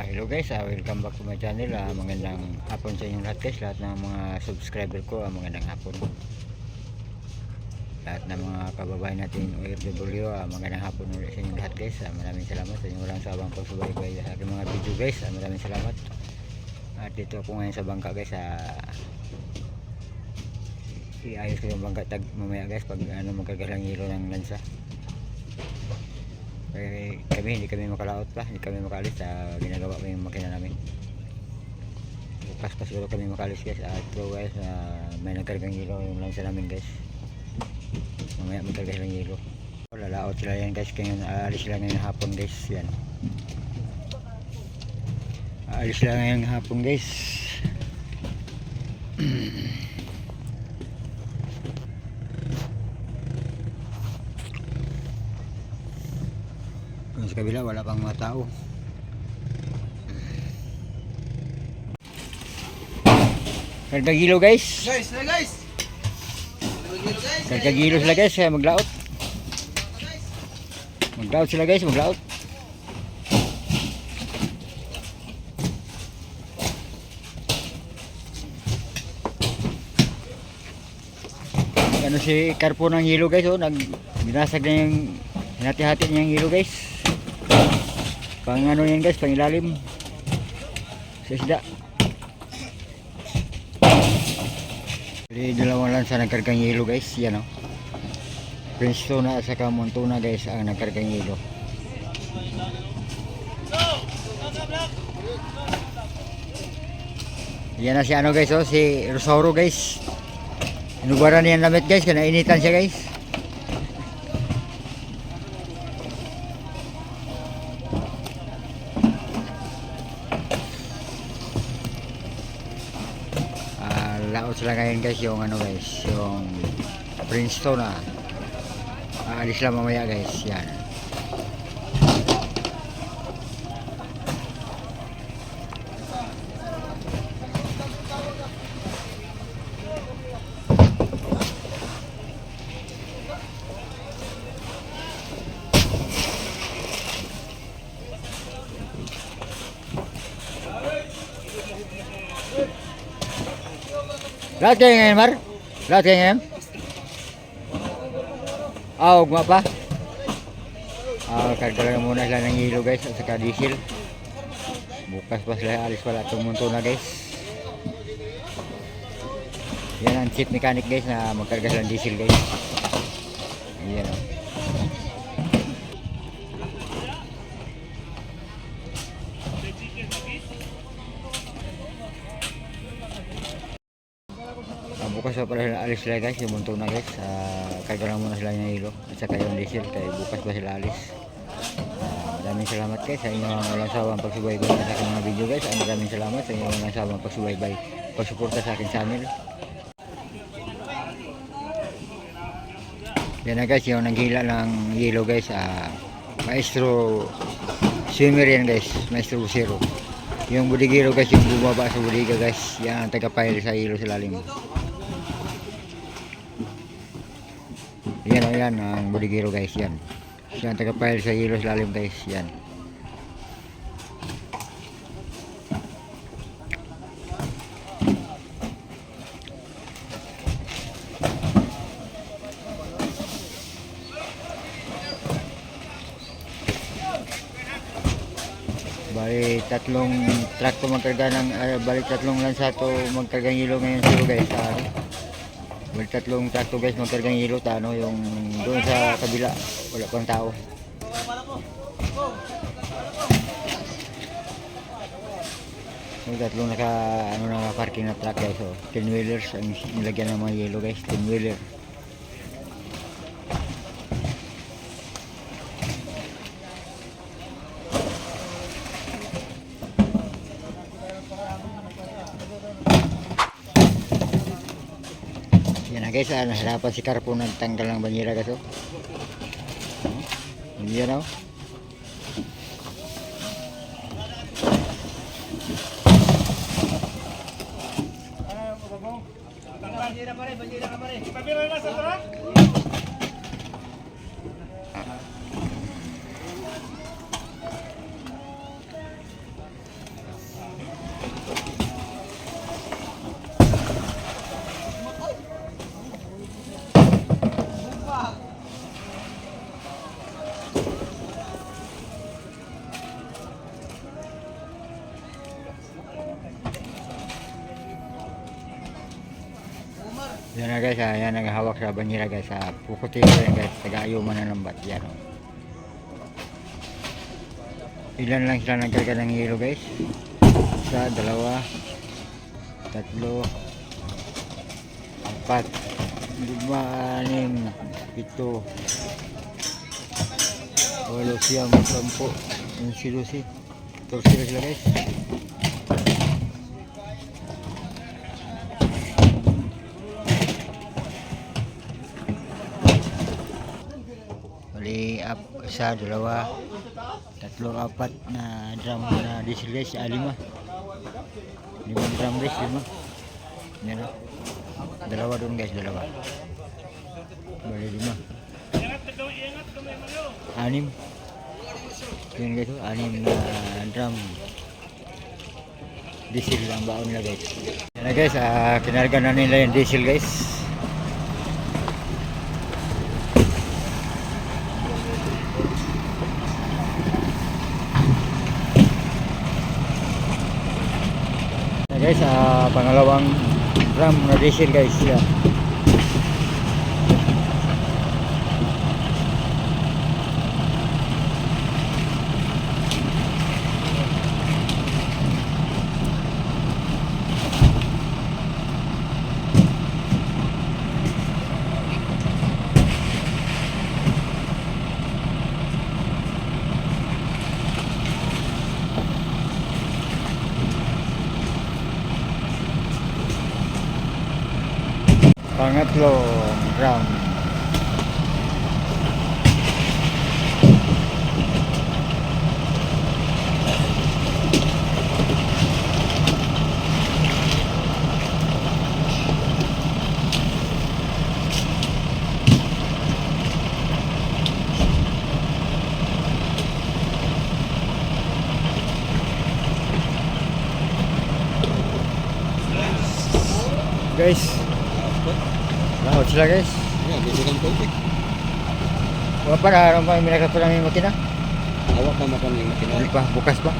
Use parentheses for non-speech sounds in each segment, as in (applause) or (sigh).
Ah, hello guys, ah, welcome back to my channel. Ah, magandang hapon sa inyong lahat guys, lahat ng mga subscriber ko, ah, magandang hapon. Lahat ng mga kababayan natin OFW, ah, magandang hapon ulit sa inyong lahat guys. Ah, maraming salamat sa inyong walang sabang pagsubaybay sa aking mga video guys. Ah, maraming salamat. At dito ako ngayon sa bangka guys. Ah, iayos ko yung bangka tag mamaya guys pag ano magkagalang hilo ng lansa. Eh, kami hindi kami makalaot pa, hindi kami makalis sa ginagawa ko yung makina namin. Bukas pa siguro kami makalis guys. At so guys, ah, may nagkargang hilo yung lansa namin guys. Mamaya magkarga silang hilo. Lalaot sila yan guys. Kaya aalis sila ngayong hapon guys. Yan. Aalis sila ngayong hapon guys. (clears throat) sa kabila wala pang mga tao. Karkagilo guys. Guys, na guys. Karkagilo sila guys kaya maglaot. Maglaot sila guys, maglaot. Ano si Carpo ng hilo guys oh, nag binasag na yung hinati-hati niya yung hilo guys. Pang ano yan guys, pang ilalim. Sa isda. Jadi dalawang lansa nagkargang hilo guys, yan oh. Prince tuna at saka montuna guys ang nagkargang hilo. Yan na si ano guys oh, si Rosauro guys. Inubaran niya ang damit guys, kanainitan siya guys. Sila ngayon guys yung ano guys, yung Princeton na. Aalis lang mamaya guys, yan. Lahat kayo ngayon, Mar? Lahat kayo ngayon? Ah, ugma pa? Ah, karga lang muna sila ng hilo guys at saka diesel. Bukas pa sila alis pala tumunto na guys. Yan ang chief mechanic guys na magkarga sila ng diesel guys. Yan oh. Sila guys, yung buntong na guys. Uh, karga lang muna sila ng hilo at saka yung diesel kaya bukas pa sila alis. Maraming salamat guys sa inyong walang sawang pagsubaybay sa aking mga video guys. Ah, maraming salamat sa inyong walang sawang pagsubaybay, pagsuporta sa aking channel. Yan na guys, yung nanghila ng hilo guys. Ah, maestro swimmer yan guys, maestro zero. Yung budigiro guys, yung bumaba sa budiga guys. Yan ang taga-pile sa hilo sa lalim. Yan o yan, ang budigiro guys, yan. Yan, taga-pile sa hilo sa lalim guys, yan. Bali tatlong truck to magkarga ng ah, bali tatlong lansa to magkargang hilo ngayon silo guys sa ano. Bali tatlong truck to guys magkargang hilo ta ano yung doon sa kabila wala pang tao. Yung tatlong naka ano na parking na truck guys oh. 10 wheelers ang nilagyan ng mga yellow guys 10 wheeler. Yan na guys, ah, nahirapan si Carpo nagtanggal ng banyera guys oh. Yan oh. Banjira pare, banjira ka pare. Pabira na sa truck. Yan na guys, ah, yan ang hawak sa banyera guys. Sa pukutin ko yan guys, taga-ayuman na ng bat. Yan oh. Ilan lang sila nagkarga ng hilo guys? Isa, dalawa, tatlo, apat, lima, anim, pito, walo siyam, sampo, yung silusi. Torsi sila guys. Isa, dalawa, tatlo, apat na drum na diesel guys, ah, lima. Limang drum guys, lima. Yan o. Dalawa doon guys, dalawa. Bali, lima. Anim. Yun guys, oh, anim na drum. Diesel ang baon nila guys. Yan na guys, ah, kinarga na nila yung diesel guys. Guys, ah, pangalawang drum na diesel guys. Yan. Pangatlong drum. Guys, sila guys. Yan, bisa kang konti. Wala pa na pa yung minagkat pa namin yung makina. Awak pa makan yung makina. Hindi pa, bukas pa.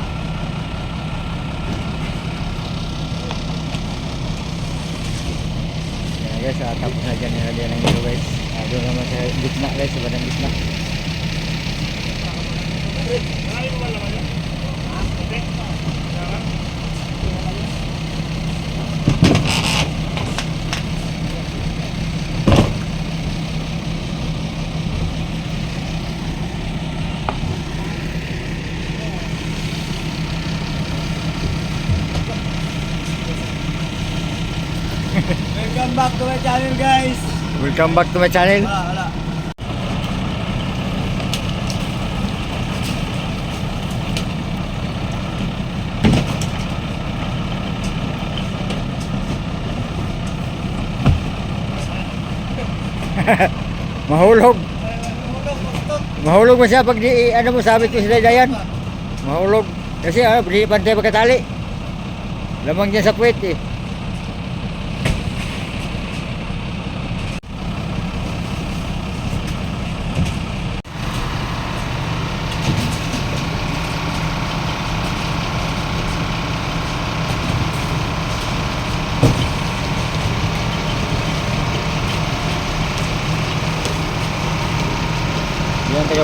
Yan guys, ah, tapos na dyan nilagyan ng ilo guys. Ah, doon naman sa gitna guys, sa bandang gitna. Welcome back to my channel guys. Welcome back to my channel. Wala, wala. (laughs) Mahulog. Mahulog mo siya pag di, ano mo sabi ko sila dayan. Mahulog. Kasi ano, di pantay pagkatali. Lamang dyan sa puwet eh.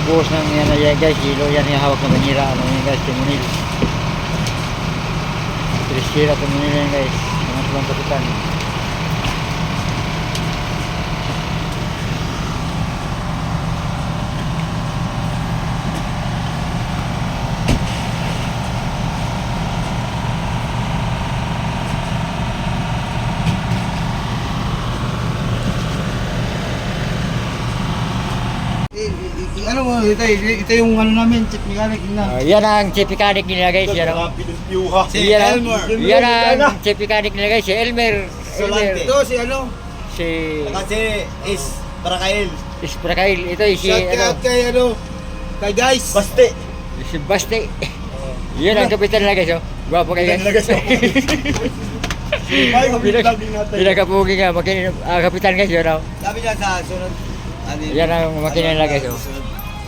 Buhos ng yan na yan guys, hilo yan yung hawak ng banira, ano yan guys, timunil. Triskira timunil yan guys, mga tulang kapitan. I- i- i- mo, ito, ito yung ano namin, chip mechanic na. yan ang chip mechanic nila guys, yan ang, Si yan ang, Elmer. yan ang chip mechanic nila guys, si Elmer, Elmer, Ito si ano, si kasi is Barakael. Isprakail, ito si, Shout ano, out kay ano, kay guys. Baste. si Basti. Yan ang kapitan nila guys, oh. Gwapo kayo guys. (laughs) Pinag- Pinakapugi nga, makin, ah, kapitan guys, yun oh. Sabi niya sa sunod. Ano, Yan ang makina nila guys, oh.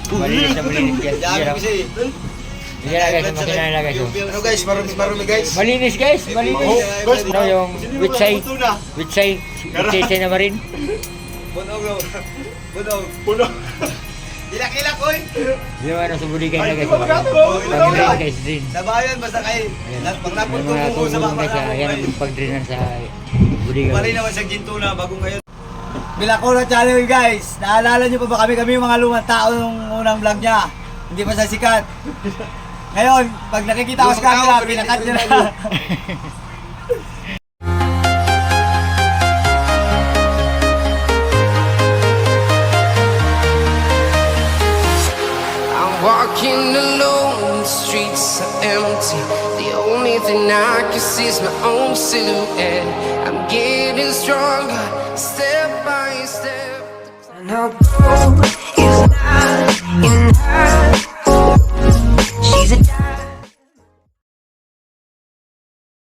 Malinis na malinis oh. eh. Yan na guys, yung makina nila guys. oh. Ano guys, marumi, marumi guys. Malinis guys, malinis. Ano yung witsay, witsay, witsay na marin. Bunog no. Bunog. Bunog. Ilak-ilak oy. Yung ano sa buligan na guys. magato, Pag drain guys, drain. Sa bayan basta kay Ayan. pag May napon ko mga mo sa tubong baba guys, ah, yan ang pag-drainan sa buligan. Bali naman sa Gintuna bagong ngayon. Bilakura channel guys. Naalala niyo pa ba kami kami yung mga lumang tao nung unang vlog niya. Hindi pa sa sikat. Ngayon, pag nakikita ko sa camera, pinakat niya na. (laughs) I'm walking alone, the streets are empty. The only thing I can see is my own silhouette. I'm getting stronger, step no, no, it's not enough.